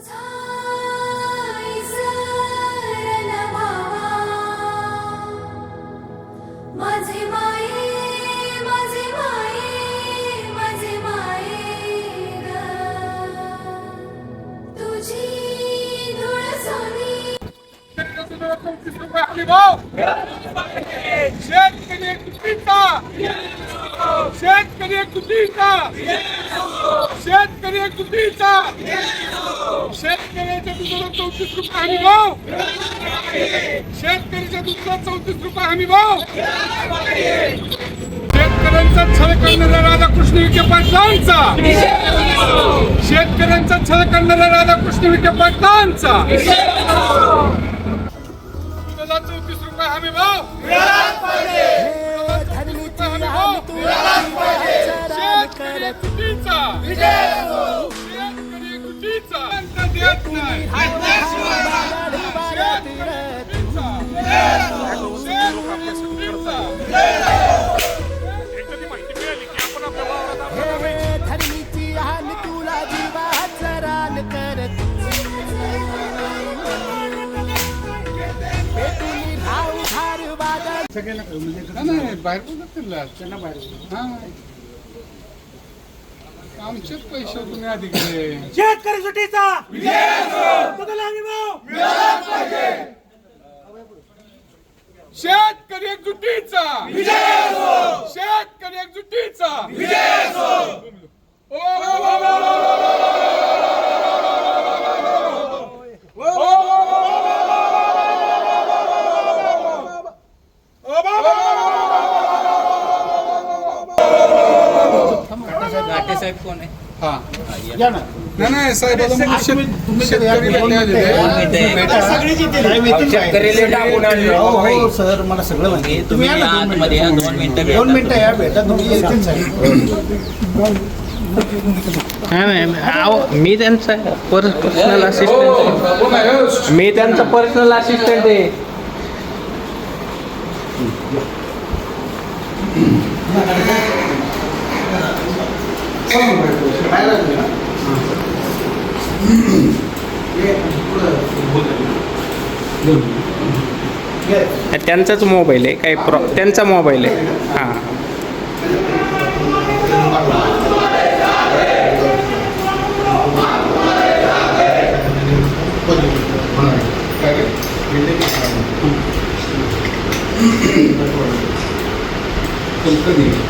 Check, check, check, check, check, check, शेतकरी कुटीचा शेतकरी कुटीचा शेतकरी शेतकऱ्याच्या दुधाला चौतीस रुपये हमी भाव. शेतकऱ्याच्या दुधाला चौतीस रुपये हमी भाव. शेतकऱ्यांचा छळ करणाऱ्या राधाकृष्ण विखे पाटलांचा. शेतकऱ्यांचा छळ करणाऱ्या राधाकृष्ण विखे पाटलांचा. दुधाला चौतीस रुपये हमी भाव. शेतकरी कुटीचा देत नाही. वादळ नाही बाहेर पण त्यांना त्यांना बाहेर हा. आमचेच पैसे तुम्ही अधिक शेतकरी सुट्टीचा बदल हमी भाव शेतकरी एकजुटीचा. शेतकरी एकजुटीचा. ओ, ओ, ओ, ओ, ओ, नाही नाही साहेब आता मग शेत- शेतकरी भेटले आलेले आहे. शेतकरी टाकून आणले हो हो सर मला सगळं माहिती आहे. तुम्ही या आतमध्ये या, मिनिटं. दोन मिनिटं दोन. मिनिटं या भेटा तुम्ही येतेच आहे. नाही नाही अहो, मी त्यांचा पर्सनल असिस्टंट मी त्यांचा पर्सनल असिस्टंट आहे बाहेर आले ना? ये, पुढं. ये. त्यांचाच मोबाईल आहे काही प्रॉ त्यांचा मोबाईल आहे. हां. आम्ही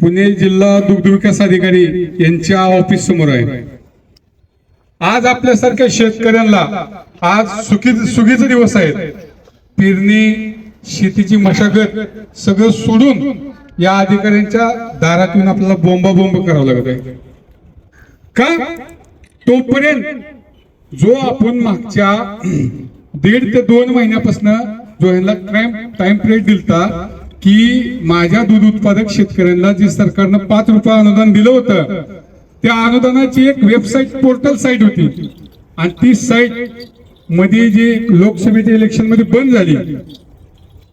पुणे जिल्हा दुग्धविकास अधिकारी यांच्या ऑफिस समोर आहे. आज आपल्यासारख्या शेतकऱ्यांना आज सुखी सुगीचे दिवस आहेत. पेरणी शेतीची मशागत सगळं सोडून या अधिकाऱ्यांच्या दारात येऊन आपल्याला बोंबाबोंब करावं लागत आहे. का? तोपर्यंत जो आपण मागच्या दीड ते दोन महिन्यापासून जो ह्याला टाइम टाइम पिरियड दिलता की माझ्या दूध उत्पादक शेतकऱ्यांना जे सरकारनं पाच रुपये अनुदान दिलं होतं त्या अनुदानाची एक वेबसाईट पोर्टल साईट होती. आणि ती साईटमध्ये जे लोकसभेच्या इलेक्शनमध्ये बंद झाली.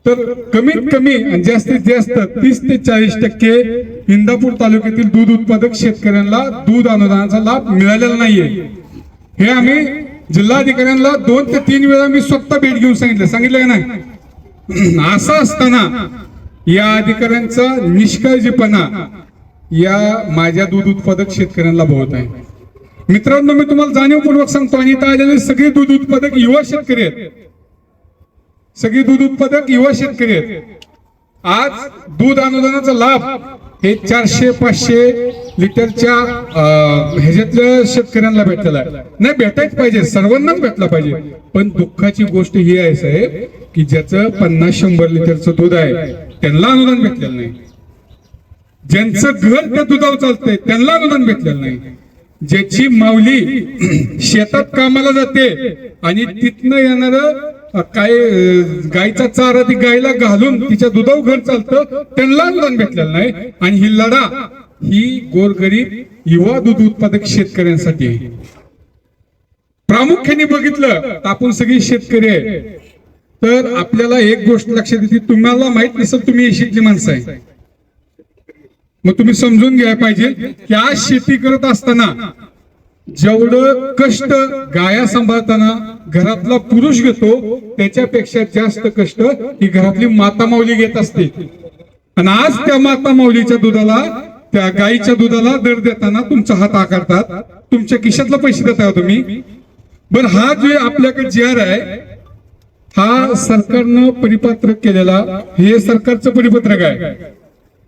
तर कमीत कमी आणि जास्तीत जास्त तीस ते चाळीस टक्के इंदापूर तालुक्यातील दूध उत्पादक शेतकऱ्यांना दूध अनुदानाचा लाभ मिळालेला नाहीये. हे आम्ही जिल्हाधिकाऱ्यांना दोन ते तीन वेळा मी स्वतः भेट घेऊन सांगितलं. सांगितलं का नाही? असं असताना या अधिकाऱ्यांचा निष्काळजीपणा या माझ्या दूध उत्पादक शेतकऱ्यांना भोवत आहे. मित्रांनो मी तुम्हाला जाणीवपूर्वक सांगतो आणि इथं आलेले सगळे दूध उत्पादक युवा शेतकरी आहेत. सगळे दूध उत्पादक युवा शेतकरी आहेत. आज दूध अनुदानाचा लाभ हे चारशे पाचशे लिटरच्या ह्याच्यातल्या शेतकऱ्यांना भेटलेला आहे. नाही भेटायच पाहिजे सर्वांनाच भेटला पाहिजे. पण दुःखाची गोष्ट ही आहे साहेब की ज्याचं पन्नास शंभर लिटरचं दूध आहे त्यांना अनुदान भेटलेलं नाही. ज्यांचं घर त्या दुधावर चालतंय त्यांना अनुदान भेटलेलं नाही. ज्याची माऊली शेतात कामाला जाते आणि तिथनं येणार काय गायचा चारा ती गायला घालून तिच्या दुधावर घर चालतं त्यांना अनुदान भेटलेलं नाही. आणि ही लढा ही गोरगरीब युवा दूध उत्पादक शेतकऱ्यांसाठी आहे. प्रामुख्याने बघितलं तर आपण सगळी शेतकरी आहे. तर आपल्याला एक गोष्ट लक्षात येते तुम्हाला माहीत नसेल तुम्ही येशीची माणसं आहे. मग तुम्ही समजून घ्यायला पाहिजे की आज शेती करत असताना जेवढं कष्ट गाया सांभाळताना घरातला पुरुष घेतो त्याच्यापेक्षा जास्त कष्ट ही घरातली माता माऊली घेत असते. आणि आज त्या माता माऊलीच्या दुधाला त्या गाईच्या दुधाला दर देताना तुमचा हात आकारतात. तुमच्या खिशातला पैसे देता हो तुम्ही. बर हा जो आपल्याकडे जेअर आर आहे हा सरकारनं परिपत्रक केलेला हे सरकारचं परिपत्रक आहे.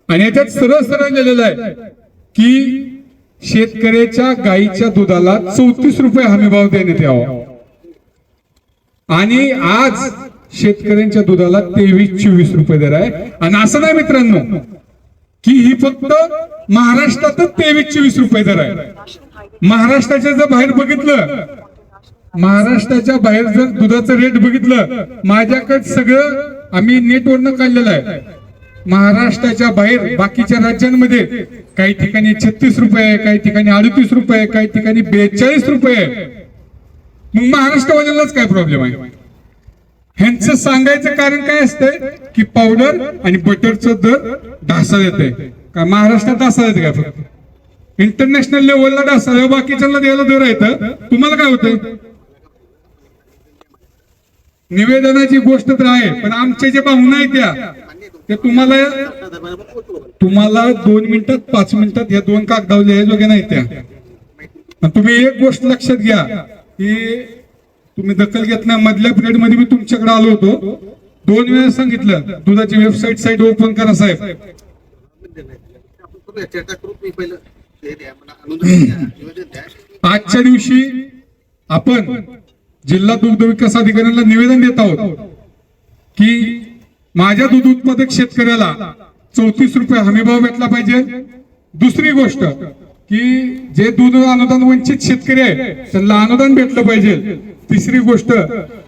आणि याच्यात सरळ सरळ लिहिलेलं आहे की शेतकऱ्याच्या गाईच्या दुधाला चौतीस रुपये हमीभाव देण्यात यावा. आणि आज शेतकऱ्यांच्या दुधाला तेवीस चोवीस रुपये दर आहे. आणि असं नाही मित्रांनो की ही फक्त महाराष्ट्रातच तेवीस चोवीस रुपये दर आहे. महाराष्ट्राच्या जर बाहेर बघितलं महाराष्ट्राच्या बाहेर जर दुधाचं रेट बघितलं माझ्याकडे सगळं आम्ही नेटवरनं काढलेलं आहे. महाराष्ट्राच्या बाहेर बाकीच्या राज्यांमध्ये काही ठिकाणी छत्तीस रुपये काही ठिकाणी अडतीस रुपये काही ठिकाणी बेचाळीस रुपये आहे. मग महाराष्ट्रवाल्यालाच काय प्रॉब्लेम आहे? ह्यांचं सांगायचं कारण काय असतंय की पावडर आणि बटरचं दर ढासा येते का महाराष्ट्रात ढासा येते का फक्त? इंटरनॅशनल लेवलला ढासा बाकीच्यांना द्यायला दर येतं तुम्हाला काय होतंय? निवेदनाची गोष्ट तर आहे पण आमच्या जे भावना आहेत त्या ते तुम्हाला तुम्हाला दोन मिनिटात पाच मिनिटात या दोन कागदावर लिहायजोग्या नाही त्या. तुम्ही एक गोष्ट लक्षात घ्या की तुम्ही दखल घेत नाही मधल्या पिरियडमध्ये मी तुमच्याकडे आलो होतो. दोन वेळा सांगितलं दुधाची वेबसाईट साईट ओपन करा साहेब. आजच्या दिवशी आपण जिल्हा दुग्ध विकास अधिकाऱ्यांना निवेदन देत आहोत की माझ्या दूध उत्पादक शेतकऱ्याला चौतीस रुपये हमीभाव भेटला पाहिजे. दुसरी गोष्ट की जे दूध अनुदान वंचित शेतकरी आहे त्यांना अनुदान भेटलं पाहिजे. तिसरी गोष्ट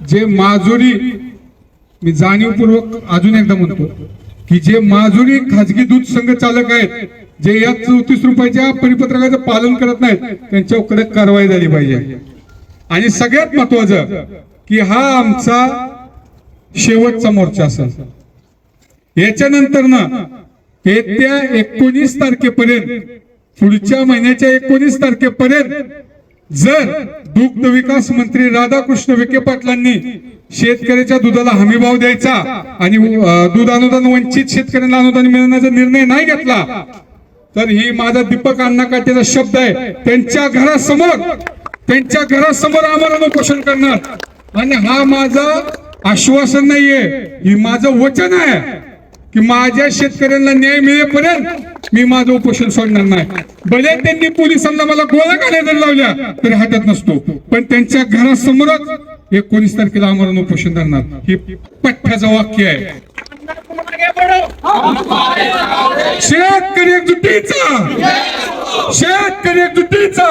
जे माजुरी मी जाणीवपूर्वक अजून एकदा म्हणतो की जे माजुरी खाजगी दूध संघ चालक आहेत जे या चौतीस रुपयाच्या परिपत्रकाचं पालन करत नाहीत त्यांच्यावर कडक कारवाई झाली पाहिजे. आणि सगळ्यात महत्वाचं की हा आमचा शेवटचा मोर्चा असेल. याच्यानंतर ना येत्या एकोणीस तारखेपर्यंत पुढच्या महिन्याच्या एकोणीस तारखेपर्यंत जर दुग्ध विकास मंत्री राधाकृष्ण विखे पाटलांनी शेतकऱ्याच्या दुधाला हमीभाव द्यायचा आणि दूध अनुदान वंचित शेतकऱ्यांना अनुदान मिळण्याचा निर्णय नाही घेतला तर ही माझा दीपक अण्णा काटेचा शब्द आहे. त्यांच्या घरासमोर त्यांच्या घरासमोर आम्हाला उपोषण करणार. आणि हा माझा आश्वासन नाहीये हे माझं वचन आहे की माझ्या शेतकऱ्यांना न्याय मिळेपर्यंत मी माझं उपोषण सोडणार नाही. भले त्यांनी पोलिसांना मला गोळ्या घालायला लावल्या तरी हटत नसतो. पण त्यांच्या घरासमोरच एकोणीस तारखेला आम्हाला उपोषण धरणार. हे पठ्ठ्याचं वाक्य आहे. शेतकरी एकजुटीचा! शेतकरी तुटीचा.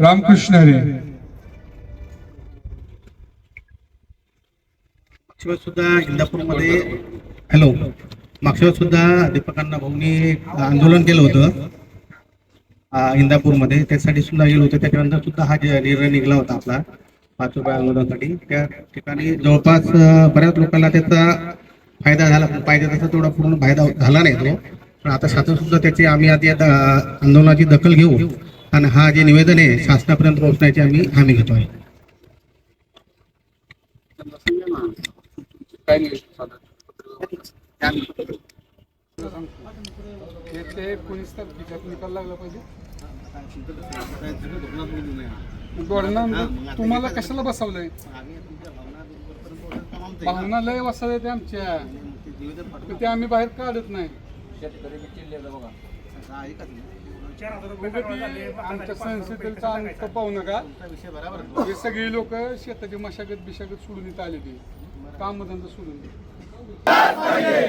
रामकृष्ण हरे मागच्या सुद्धा इंदापूरमध्ये हॅलो. मागच्या सुद्धा दीपकांना भाऊनी आंदोलन केलं होतं. इंदापूरमध्ये. त्यासाठी सुद्धा गेलो होतं. त्याच्यानंतर सुद्धा हा निर्णय निघाला होता आपला पाच रुपये आंदोलनासाठी त्या ठिकाणी जवळपास बऱ्याच लोकांना त्याचा फायदा झाला. पण पाहिजे तसा तेवढा पूर्ण फायदा झाला नाही तो. पण आता शासन सुद्धा त्याची आम्ही आधी आता आंदोलनाची दखल घेऊ आणि हा जे निवेदन आहे शासनापर्यंत पोहोचण्याची आम्ही हमी घेतो आहे. निकाल पाहिजे. म्हणजे तुम्हाला कशाला बसवलंय? भावना लय वसाले ते आमच्या. ते आम्ही बाहेर काढत नाही. ती आमच्या संसदेचा अंत पाहू नका. हे सगळी लोक शेताची मशागत बिशागत सोडून इथं आले ते. काम धंदा सोडून. दे.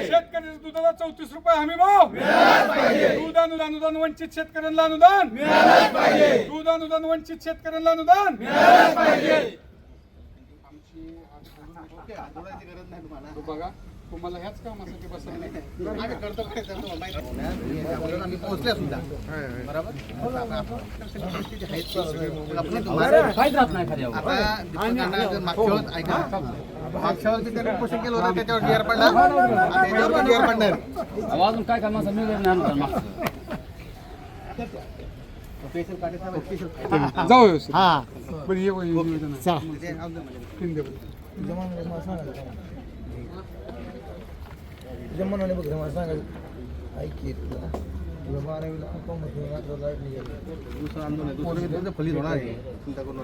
शेतकऱ्याच्या दुधाला चौतीस रुपये हमी भाव. दूध अनुदान अनुदान वंचित शेतकऱ्यांना अनुदान. दूध अनुदान वंचित शेतकऱ्यांना अनुदान. तो बघा. तुम्हाला ह्याच कामासाठी बसवलं नाही. आम्ही करतो काय करतो माहिती आहे. त्यामुळे आम्ही पोहोचले सुद्धा. बरोबर? मागच्या वेळेस ऐका मागच्या वेळेस मी त्यांनी उपोषण केलं होतं त्याच्यावर पडला. पण पडणार. अजून काय करणार? मी जाऊ व्यवस्थित. बरं ये वय निवेदन आहे. ते राहून दे म्हणजे. तीन दे बरं. दुसरं आंदोलन आहे. दुसरं फलित होणार आहे चिंता करू